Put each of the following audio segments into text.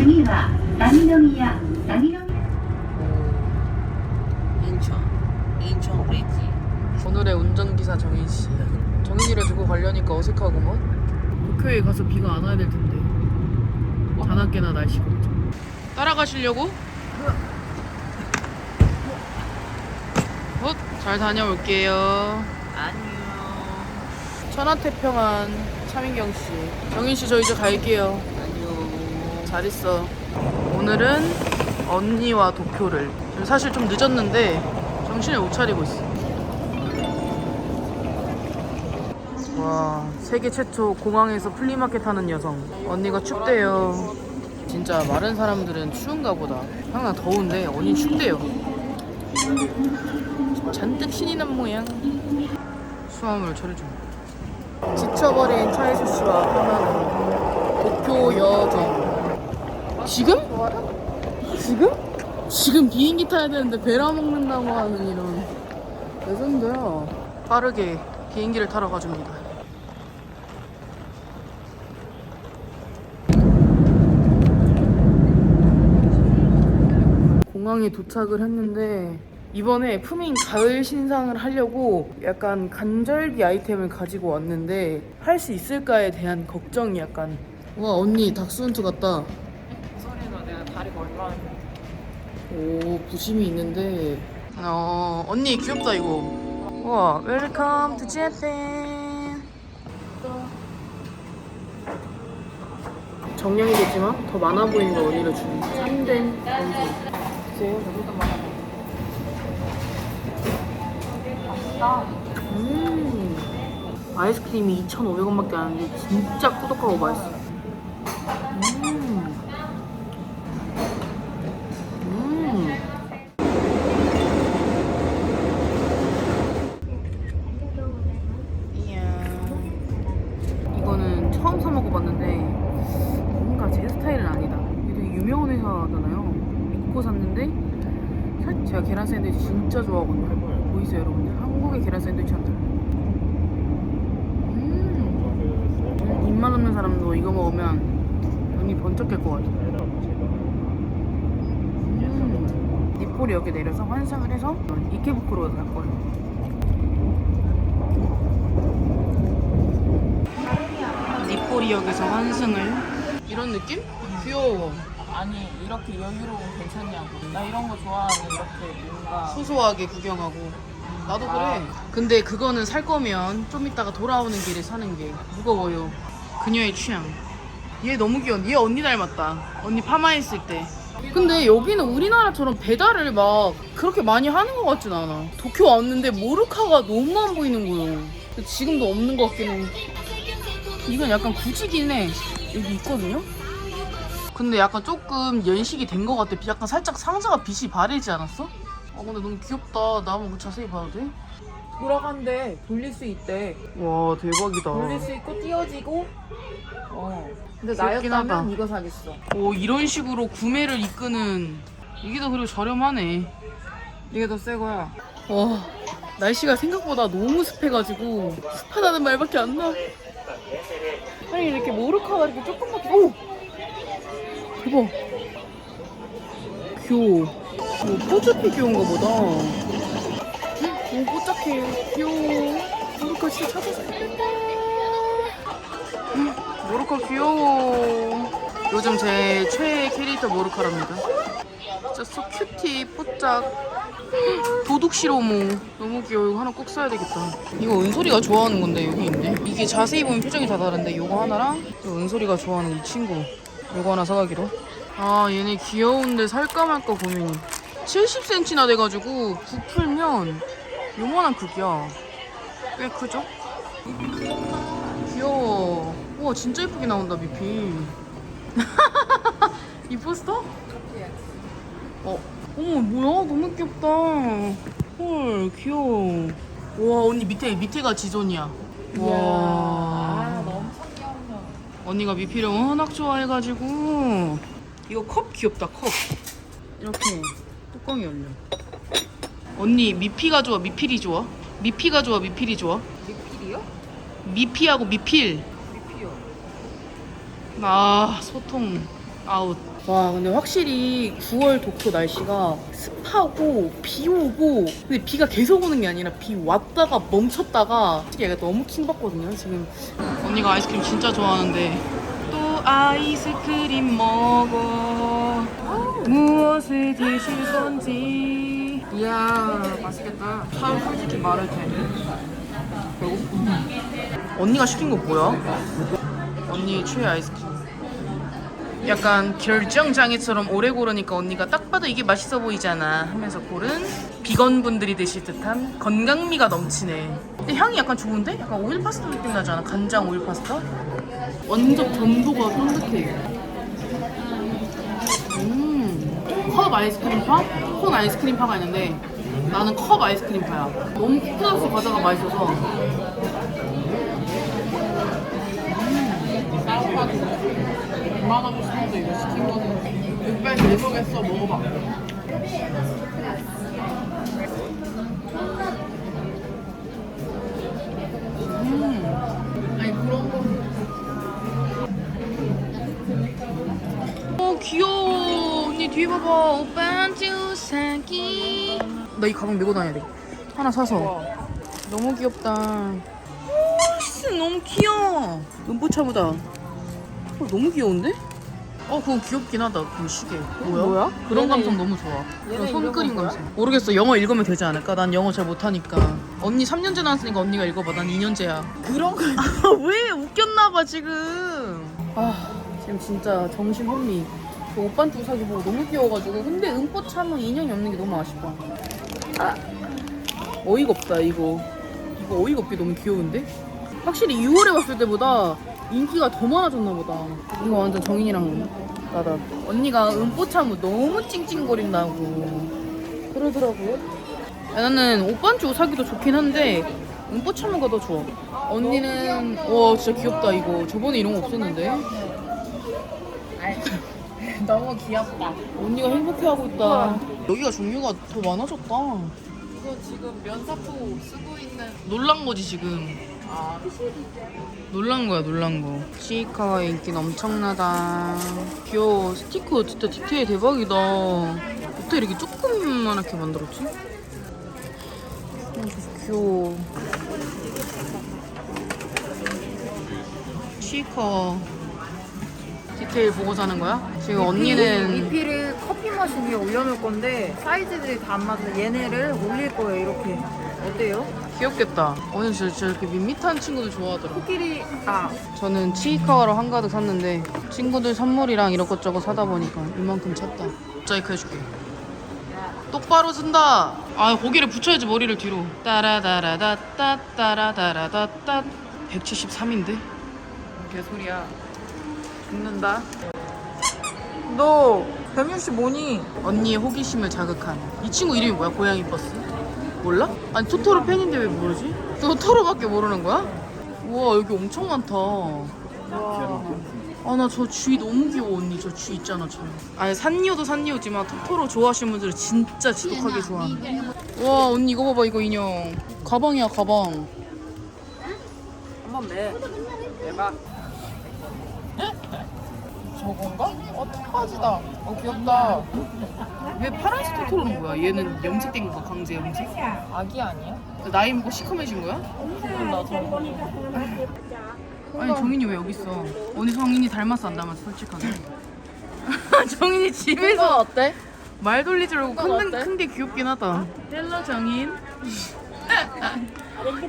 승희와 남인형이야. 남인형 인천. 인천 브릿지. 오늘의 운전기사 정인 씨. 정인이를 두고 가려니까 어색하고만 뭐? 국회에 가서 비가 안 와야 될 텐데. 뭐? 자나깨나 날씨가 따라가시려고? 어? 잘 다녀올게요. 안녕. 천하태평한 차민경 씨. 정인 씨 저 이제 갈게요. 잘 있어. 오늘은 언니와 도쿄를. 사실 좀 늦었는데 정신을 못 차리고 있어. 와 세계 최초 공항에서 플리마켓 하는 여성. 언니가 춥대요. 진짜 마른 사람들은 추운가 보다. 항상 더운데 언니 춥대요. 잔뜩 신이 난 모양. 수화물 처리 중 지쳐버린 차혜수 씨와 함께하는 도쿄 여정 지금? 지금? 지금 비행기 타야 되는데 베라 먹는다고 하는 이런. 레전드야 빠르게 비행기를 타러 가줍니다. 공항에 도착을 했는데 이번에 푸민 가을 신상을 하려고 약간 간절기 아이템을 가지고 왔는데 할 수 있을까에 대한 걱정이 약간 와 언니 닥스훈트 같다 소리가 내가 다리 멀다 오 부심이 있는데. 어 언니 귀엽다 이거. 와 웰컴 투 재팬 정량이겠지만 더 많아 보이는 거 언니가 주는 참된 원소 주세요. 저보다. 많아 음. 아이스크림이 2,500원밖에 안 하는데 진짜 꾸덕하고 맛있어 음 음. 이야. 이거는 처음 사 먹어봤는데 뭔가 제 스타일은 아니다. 이게 되게 유명한 회사잖아요. 믿고 샀는데 사실 제가 계란 샌드위치 진짜 좋아하거든요. 보이세요, 여러분들? 한국의 계란 샌드위치랑 달라요. 음. 입맛 없는 사람도 이거 먹으면 눈이 번쩍 깰 것 같아요. 음. 니폴이역에 내려서 환승을 해서 이케부쿠로 갈 거예요. 니폴이역에서 환승을 이런 느낌? 귀여워. 아니 이렇게 여유로운 괜찮냐고 나 이런 거 좋아하는 이렇게 뭔가 소소하게 구경하고. 나도 그래. 근데 그거는 살 거면 좀 이따가 돌아오는 길에 사는 게 무거워요. 그녀의 취향. 얘 너무 귀여워. 얘 언니 닮았다. 언니 파마했을 때. 근데 여기는 우리나라처럼 배달을 막 그렇게 많이 하는 것 같진 않아. 도쿄 왔는데 모르카가 너무 안 보이는 거예요. 지금도 없는 것 같기는. 이건 약간 굳이긴 해. 여기 있거든요? 근데 약간 조금 연식이 된 것 같아. 약간 살짝 상자가 빛이 바래지 않았어? 아 근데 너무 귀엽다. 나 한번 자세히 봐도 돼? 돌아간대 돌릴 수 있대 와 대박이다. 돌릴 수 있고 띄워지고 어 근데 귀엽긴 나였다면 하다. 이거 사겠어 오 이런 식으로 구매를 이끄는 이게 더 그리고 저렴하네. 이게 더 새 거야 와 날씨가 생각보다 너무 습해가지고 습하다는 말밖에 안 나. 아니 이렇게 모르카가 이렇게 조금밖에 오 대박 귀여워. 뭐 포즈피 귀여운가 보다. 오 뽀짝해 귀여워. 모르카 진짜 찾아서 예쁜다. 모르카 귀여워. 요즘 제 최애 캐릭터 모르카랍니다. 진짜 소 큐티 뽀짝. 도둑 시로모 너무 귀여워. 이거 하나 꼭 사야 되겠다. 이거 은솔이가 좋아하는 건데 여기 있네. 이게 자세히 보면 표정이 다 다른데 이거 하나랑 또 은솔이가 좋아하는 이 친구. 이거 하나 사가기로. 아 얘네 귀여운데 살까 말까 고민이. 70cm나 돼가지고 부풀면 요만한 크기야. 꽤 크죠? 귀여워 우와 진짜 예쁘게 나온다 미피. 이 포스터? 어. 어머 뭐야? 너무 귀엽다. 헐 귀여워. 와 언니 밑에 밑에가 지존이야. 아 와. 너무 귀엽다. 언니가 미피를 워낙 좋아해가지고. 이거 컵 귀엽다 컵. 이렇게 뚜껑이 열려. 언니 미피가 좋아? 미필이 좋아? 미피가 좋아? 미필이 좋아? 리필이요? 미피하고 미필 아 소통 아웃. 와 근데 확실히 9월 도쿄 날씨가 습하고 비 오고 근데 비가 계속 오는 게 아니라 비 왔다가 멈췄다가 얘가 너무 킹받거든요 지금. 언니가 아이스크림 진짜 좋아하는데. 또 아이스크림 먹어. 무엇을 드실 건지. 이야 맛있겠다. 참 솔직히 말할 때 배고픔 언니가 시킨 거 뭐야? 언니의 최애 아이스크림 약간 결정장애처럼 오래 고르니까 언니가 딱 봐도 이게 맛있어 보이잖아 하면서 고른 비건 분들이 드실 듯한 건강미가 넘치네 근데 향이 약간 좋은데? 약간 오일 파스타 느낌 나지 않아? 간장 오일 파스타? 완전 전도가 쫀득해 음, 컵 아이스크림 파? 콘 아이스크림 파가 있는데 나는 컵 아이스크림 파야 너무 코코넛 과자가 맛있어서 싸 워가지고 2만 원 주는데 이거 시킨 거는 600 내석했어 먹어봐. 아니 그런 거. 어 귀여워. 언니 뒤에 봐봐. 오빠 주사기. 나 이 가방 메고 다녀야 돼. 하나 사서. 너무 귀엽다. 오씨 너무 귀여워. 은보차무다 어, 너무 귀여운데? 어 그거 귀엽긴 하다. 그 시계. 뭐야? 뭐야? 그런 얘네 감성 너무 좋아. 그런 얘네 손그림 읽어본 거야? 감성. 모르겠어. 영어 읽으면 되지 않을까? 난 영어 잘 못하니까. 언니 3년째 나왔으니까 언니가 읽어봐. 난 2년째야. 그런 거 왜? 웃겼나봐 지금. 아 지금 진짜 정신 혼미. 그 오빤 두사기 보고 너무 귀여워가지고. 근데 은꽃 참은 인형이 없는 게 너무 아쉽다. 아, 어이가 없다 이거. 이거 어이가 없게 너무 귀여운데? 확실히 6월에 왔을 때보다 인기가 더 많아졌나 보다. 이거 완전 정인이랑 나다. 언니가 은꽃 참은 너무 찡찡거린다고. 그러더라고요. 야, 나는 오빤주 사기도 좋긴 한데 은꽃 참무가 더 좋아. 언니는 와 진짜 귀엽다 이거. 저번에 이런 거 없었는데. 너무 귀엽다. 언니가 행복해하고 있다. 여기가 종류가 더 많아졌다. 이거 지금 면사포 쓰고 있는 놀란 거지 지금. 아 놀란 거야 놀란 거. 시이카와 인기 엄청나다. 귀여워. 스티커 진짜 디테일 대박이다. 어떻게 이렇게 조금만하게 만들었지? 귀여워. 시이카 디테일 보고 사는 거야? 지금 언니는 리필을 커피 머신 위에 올려놓을 건데 사이즈들이 다 안 맞아서 얘네를 올릴 거예요 이렇게. 어때요? 귀엽겠다 오늘 저, 저렇게 밋밋한 친구들 좋아하더라 코끼리 아 저는 치이카와로 한가득 샀는데 친구들 선물이랑 이것저것 사다 보니까 이만큼 찼다 모자이크 해줄게 똑바로 쓴다 아 고개를 붙여야지 머리를 뒤로 따라다라다 따 따라다라다 따 173인데? 개소리야. 죽는다. 너 165니? 언니의 호기심을 자극한 이 친구 이름이 뭐야? 고양이 버스? 몰라? 아니 토토로 팬인데 왜 모르지? 토토로밖에 모르는 거야? 우와 여기 엄청 많다 아 나 저 쥐 너무 귀여워 언니 저 쥐 있잖아 저 아니 산리오도 산리오지만 토토로 좋아하시는 분들은 진짜 지독하게 좋아하는 와 언니 이거 봐봐 이거 인형 가방이야 가방 한번 매. 매봐. 저건가? 어, 토파지다. 어, 귀엽다. 왜 파란색 토토로는 뭐야? 얘는 염색된 거가 강제 염색? 아기 아니야? 나이 먹고 시커매진 거야? 몰라, 저거. 아니 정인이 왜 여기 있어? 언니 정인이 닮았어 안 닮았어 솔직하게 정인이 집에서 어때? 말 돌리지 말고 이건 어때? 큰게 큰게 귀엽긴 하다 헬로 정인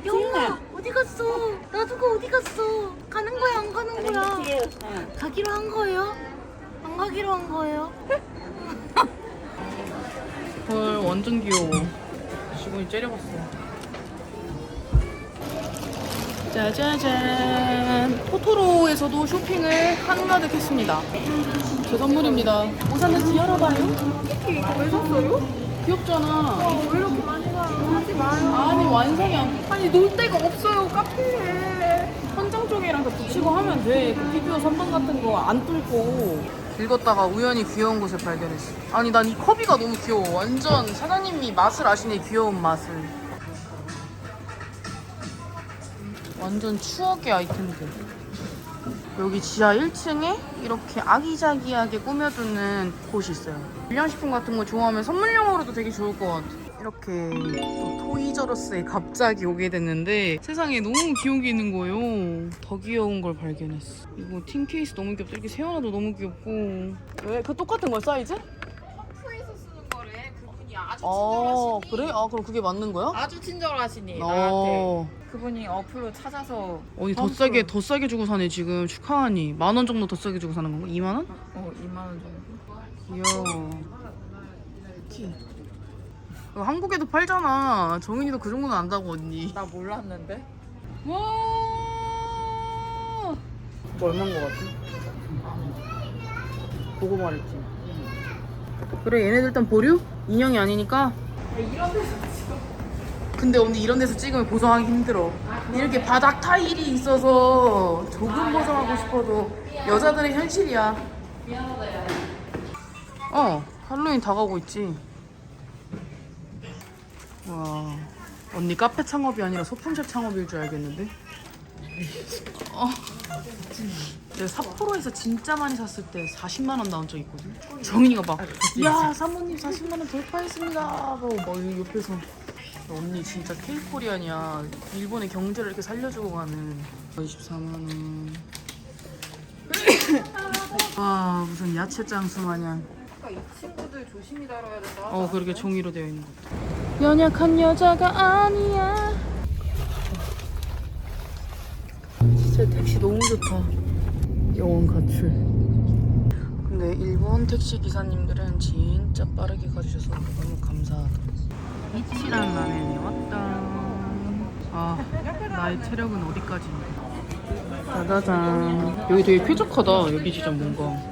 영아 어디 갔어? 나두고 어디 갔어? 가는 거야 안 가는 거야? 가기로 한 거예요? 안 가기로 한 거예요? 헐 완전 귀여워 직원이 째려봤어 짜자잔 토토로에서도 쇼핑을 한가득 했습니다 제 선물입니다 뭐 샀는지 열어봐요 이거 왜 샀어요? 귀엽잖아 왜 이렇게? 하지 마요 아니 완성이 안 아니 놀 데가 없어요 카페에 천장 쪽이랑 다 붙이고 하면 돼. 그 피규어 선반 같은 거 안 뚫고. 읽었다가 우연히 귀여운 곳을 발견했어. 아니 난 이 커비가 너무 귀여워. 완전 사장님이 맛을 아시네 귀여운 맛을. 완전 추억의 아이템들. 여기 지하 1층에 이렇게 아기자기하게 꾸며두는 곳이 있어요. 불량식품 같은 거 좋아하면 선물용으로도 되게 좋을 것 같아. 이렇게 또 토이저러스에 갑자기 오게 됐는데 세상에 너무 귀여운 게 있는 거예요. 더 귀여운 걸 발견했어. 이거 팀 케이스 너무 귀엽다. 이렇게 세워놔도 너무 귀엽고. 왜? 그 똑같은 거야 사이즈? 프에서 쓰는 거래. 그분이 아주 어 친절하시니. 그래? 아 그럼 그게 맞는 거야? 아주 친절하시니 어. 나한테. 그분이 어플로 찾아서 언니 더 펌프. 싸게 더 싸게 주고 사네 지금 축하하니 만 원 정도 더 싸게 주고 사는 건가? 2만 원? 어 2만 원 정도. 귀여워. 키. 이거 한국에도 팔잖아. 정인이도 그 정도는 안다고 언니. 나 몰랐는데. 와. 이거 얼마인 거 같아? 보고 말했지. 그래 얘네들 일단 보류? 인형이 아니니까. 근데 언니 이런 데서 찍으면 보정하기 힘들어. 이렇게 바닥 타일이 있어서 조금 보정하고 싶어도 여자들의 현실이야. 어, 할로윈 다가오고 있지. 와, 언니 카페 창업이 아니라 소품샵 창업일 줄 알겠는데? 어. 내가 삿포로에서 진짜 많이 샀을 때 40만 원 나온 적 있거든. 정인이가 막, 야 사모님 40만 원 돌파했습니다. 하고 막 옆에서 언니 진짜 케이코리안이야. 일본의 경제를 이렇게 살려주고 가는 24만 원. 와 무슨 야채 장수 마냥. 아까 이 친구들 조심히 다뤄야 된다. 어 그렇게 종이로 되어 있는 것. 연약한 여자가 아니야. 진짜 택시 너무 좋다. 영원 가출. 근데 일본 택시 기사님들은 진짜 빠르게 가주셔서 너무 감사하다. 이치란 라면이 왔다. 아 나의 체력은 어디까지인가. 짜자잔. 여기 되게 쾌적하다. 여기 진짜 뭔가.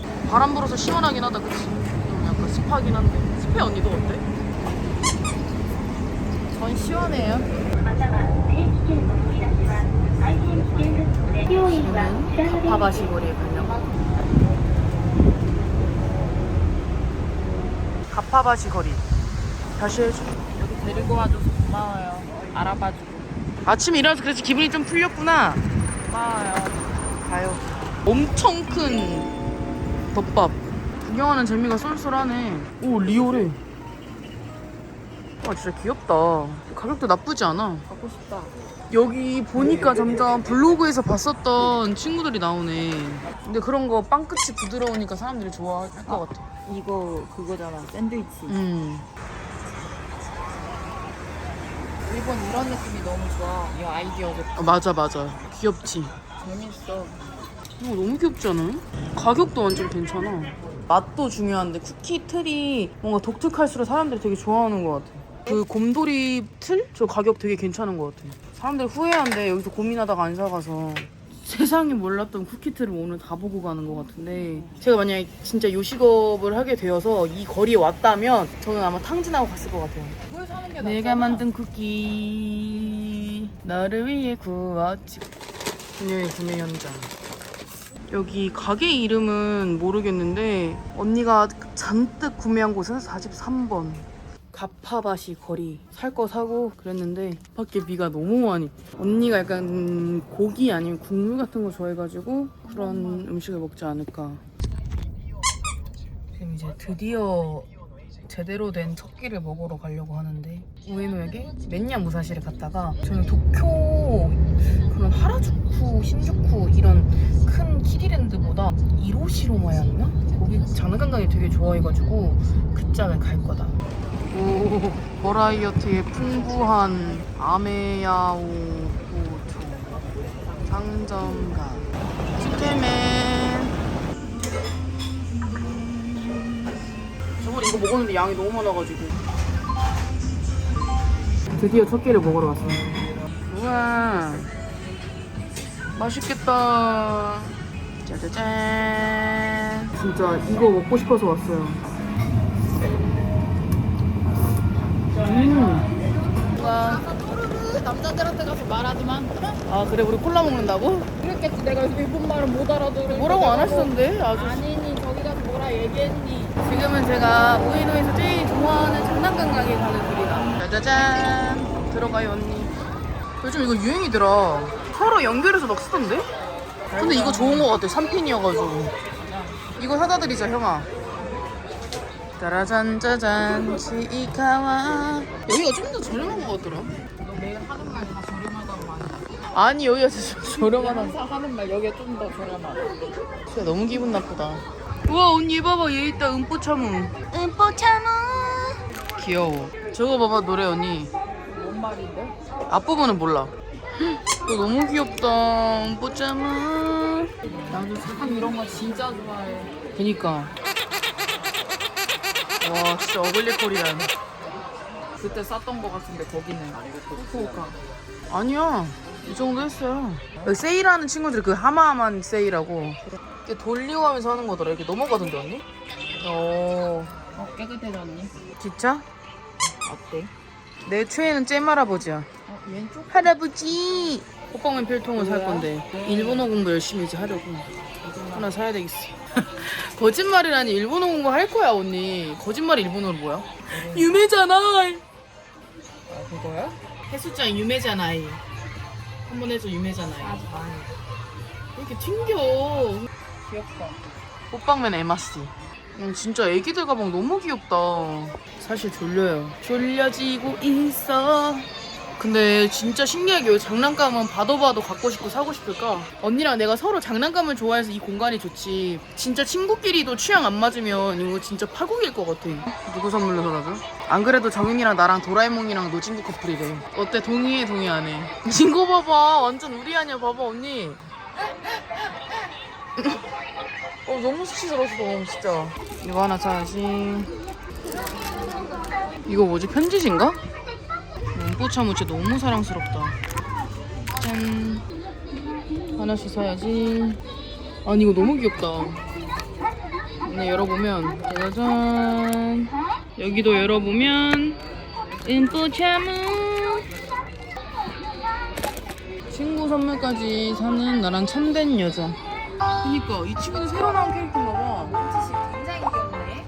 바람 불어서 시원하긴 하다 그치? 좀 약간 습하긴 한데. 습해 언니 도 어때? 전 시원해요. 저는 가파바시골에 가려고 가파바시 거리. 다시 해줘. 여기 데리고 와줘서 고마워요. 알아봐주고. 아침에 일어나서 그래서 기분이 좀 풀렸구나. 고마워요. 가요. 엄청 큰 덮밥. 구경하는 재미가 쏠쏠하네. 오, 리오래. 아, 진짜 귀엽다. 가격도 나쁘지 않아. 갖고 싶다. 여기 보니까 점점 블로그에서 봤었던 친구들이 나오네. 근데 그런 거 빵끝이 부드러우니까 사람들이 좋아할 것 같아. 이거 그거잖아. 샌드위치. 음. 일본 이런 느낌이 너무 좋아. 이 아이디어 좋다. 아, 맞아, 맞아. 귀엽지. 재밌어. 이거 너무 귀엽지 않아요? 가격도 완전 괜찮아. 맛도 중요한데 쿠키 틀이 뭔가 독특할수록 사람들이 되게 좋아하는 것 같아. 그 곰돌이 틀? 저 가격 되게 괜찮은 것 같아. 사람들이 후회한데 여기서 고민하다가 안 사가서 세상에 몰랐던 쿠키 틀을 오늘 다 보고 가는 것 같은데 제가 만약에 진짜 요식업을 하게 되어서 이 거리에 왔다면 저는 아마 탕진하고 갔을 것 같아요. 이걸 사는 게 내가 만든 쿠키 너를 위해 구웠지 그녀의 구매 현장 여기 가게 이름은 모르겠는데 언니가 잔뜩 구매한 곳은 43번. 가파바시 거리. 살 거 사고 그랬는데 밖에 비가 너무 많이. 언니가 약간 고기 아니면 국물 같은 거 좋아해가지고 그런 음식을 먹지 않을까. 지금 이제 드디어 제대로 된 첫 끼를 먹으러 가려고 하는데 우에노역에 맨냐 무사시를 갔다가 저는 도쿄 그런 하라주쿠, 신주쿠 이런 큰 키리랜드보다 이로시로마였나? 거기 장난감이 되게 좋아해가지고 그짝을 갈 거다. 오 버라이어티의 풍부한 아메야오 오초 상점가 치케맨 저번에 이거 먹었는데 양이 너무 많아가지고 드디어 첫 끼를 먹으러 왔습니다 우와 맛있겠다. 짜자잔. 진짜 이거 먹고 싶어서 왔어요. 음. 와. 남자들한테 가서 말하지만 아 그래 우리 콜라 먹는다고? 그랬겠지 내가 일본 말은 못 알아들어 뭐라고 안 하시던데? 아주 아니니 저기 가서 뭐라 얘기했니 지금은 제가 우이노에서 제일 좋아하는 장난감 가게 가는 길이다. 짜자잔. 들어가요 언니. 요즘 이거 유행이더라. 서로 연결해서 막 쓰던데? 근데 이거 좋은 거 같아. 3핀이어가지고. 이거 사다 드리자 형아. 따라잔 짜잔 치이카와 여기가 좀 더 저렴한 거 같더라. 너 매일 하는 말 다 저렴하다고 많이 아니 여기가 진짜 저렴하다. 항상 하는 말 여기가 좀 더 저렴하다 진짜 너무 기분 나쁘다. 우와 언니 봐봐 얘 있다 음뽀차무. 음뽀차무. 귀여워. 저거 봐봐 노래 언니. 뭔 말인데? 앞부분은 몰라. 이거 너무 귀엽다. 음뽀차무. 나도 사람 이런 거 진짜 좋아해 그니까. 와 진짜 어글리 코리안. 그때 쌌던 거 같은데 거기는 후쿠오카 아니야. 이 정도 했어요. 여기 세일하는 친구들이 그 하마하만 세일하고. 이렇게 돌리고 하면서 하는 거더라. 이렇게 넘어가던데 언니? 어. 어 깨끗해졌니? 진짜? 어때? 내 최애는 잼 할아버지야. 어 왼쪽? 할아버지! 호빵맨 필통을 살 건데 일본어 공부 열심히 이제 하려고. 하나 사야 되겠어. 거짓말이라니 일본어 공부 할 거야 언니. 거짓말이 일본어로 뭐야? 유메잖아. 아 그거야? 해수장 유메잖아 한번 해줘 유메잖아 많이. 이렇게 튕겨? 귀엽다. 호빵맨 에마씨 음, 진짜 애기들 가방 너무 귀엽다. 사실 졸려요. 졸려지고 있어. 근데 진짜 신기하게 왜 장난감은 봐도 봐도 갖고 싶고 사고 싶을까? 언니랑 내가 서로 장난감을 좋아해서 이 공간이 좋지. 진짜 친구끼리도 취향 안 맞으면 이거 진짜 파국일 것 같아. 누구 선물로 사라져? 안 그래도 정윤이랑 나랑 도라에몽이랑 노친구 커플이래. 어때? 동의해 동의 안 해? 이거 봐봐. 완전 우리 아니야. 봐봐 언니 어 너무 수치스러웠어 진짜. 이거 하나 사야지 이거 뭐지? 편지신가? 진짜 너무 사랑스럽다. 짠. 하나씩 사야지. 아니 이거 너무 귀엽다. 네 열어보면. 짜자잔. 여기도 열어보면. 음뽀차무 친구 선물까지 사는 나랑 참된 여자 그니까 이 친구는 새로 나온 캐릭터인가 봐 굉장히 귀엽네.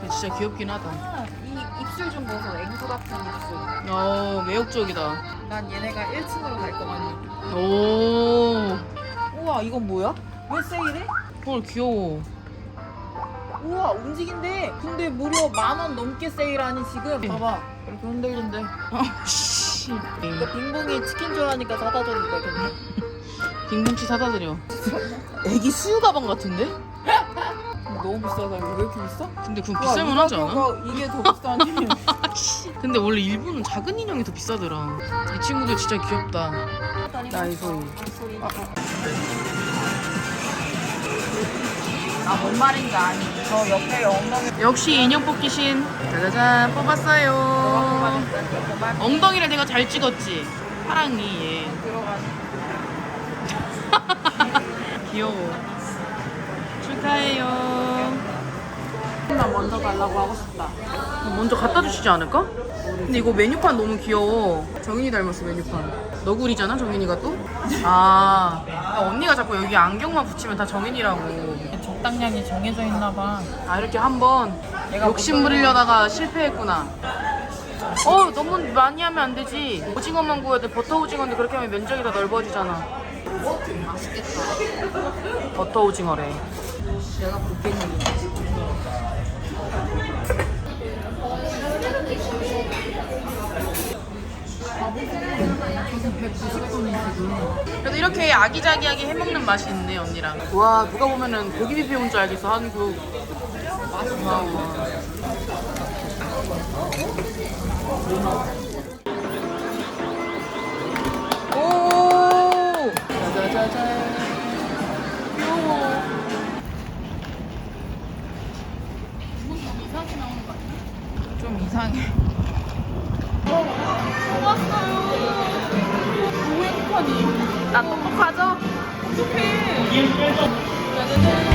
근데 진짜 귀엽긴 하다 이 입술 좀 보소. 앵두 같은 입술. 어 매혹적이다 난 얘네가 1층으로 갈 것 같네. 오 우와 이건 뭐야? 왜 세일해? 헐 귀여워 우와 움직인대. 근데 무려 만 원 넘게 세일하니 지금. 봐봐 이렇게 흔들린대. 아씨 이거 빙봉이 치킨 좋아하니까 사다 줬는데 근데. 빙봉치 사다 드려. 애기 수유 가방 같은데? 너무 비싸다. 이거 왜 이렇게 비싸? 근데 그건 비쌀만 하지 않아? 이거 이게 더 비싸니? 근데 원래 일본은 작은 인형이 더 비싸더라. 이 친구도 진짜 귀엽다. 나이소이 아뭔 말인지 아니. 저 옆에 엉덩이. 역시 인형 뽑기 신. 짜자잔 뽑았어요. 엉덩이를 내가 잘 찍었지. 사랑이 얘 귀여워. 축하해요. 나 먼저 달라고 하고 싶다. 먼저 갖다 주시지 않을까? 근데 이거 메뉴판 너무 귀여워. 정인이 닮았어 메뉴판. 너구리잖아 정인이가 또? 아 아, 언니가 자꾸 여기 안경만 붙이면 다 정인이라고. 적당량이 정해져 있나 봐. 아 이렇게 한번 욕심 부리려다가 실패했구나. 어 너무 많이 하면 안 되지. 오징어만 구워야 돼. 버터 오징어인데 그렇게 하면 면적이 더 넓어지잖아 맛있겠다. 버터 오징어래. 내가 볼겠니 그래도 이렇게 아기자기하게 해먹는 맛이 있네 언니랑. 와 누가 보면은 고기 비벼 온줄 알겠어 한국. 맛있다 짜잔. 귀여워. 무슨 이상이 나오는 거 아니야? 좀 이상해. 어, 왔어요. 너무 행복하니? 나 똑똑하죠? 어떡해. 짜잔.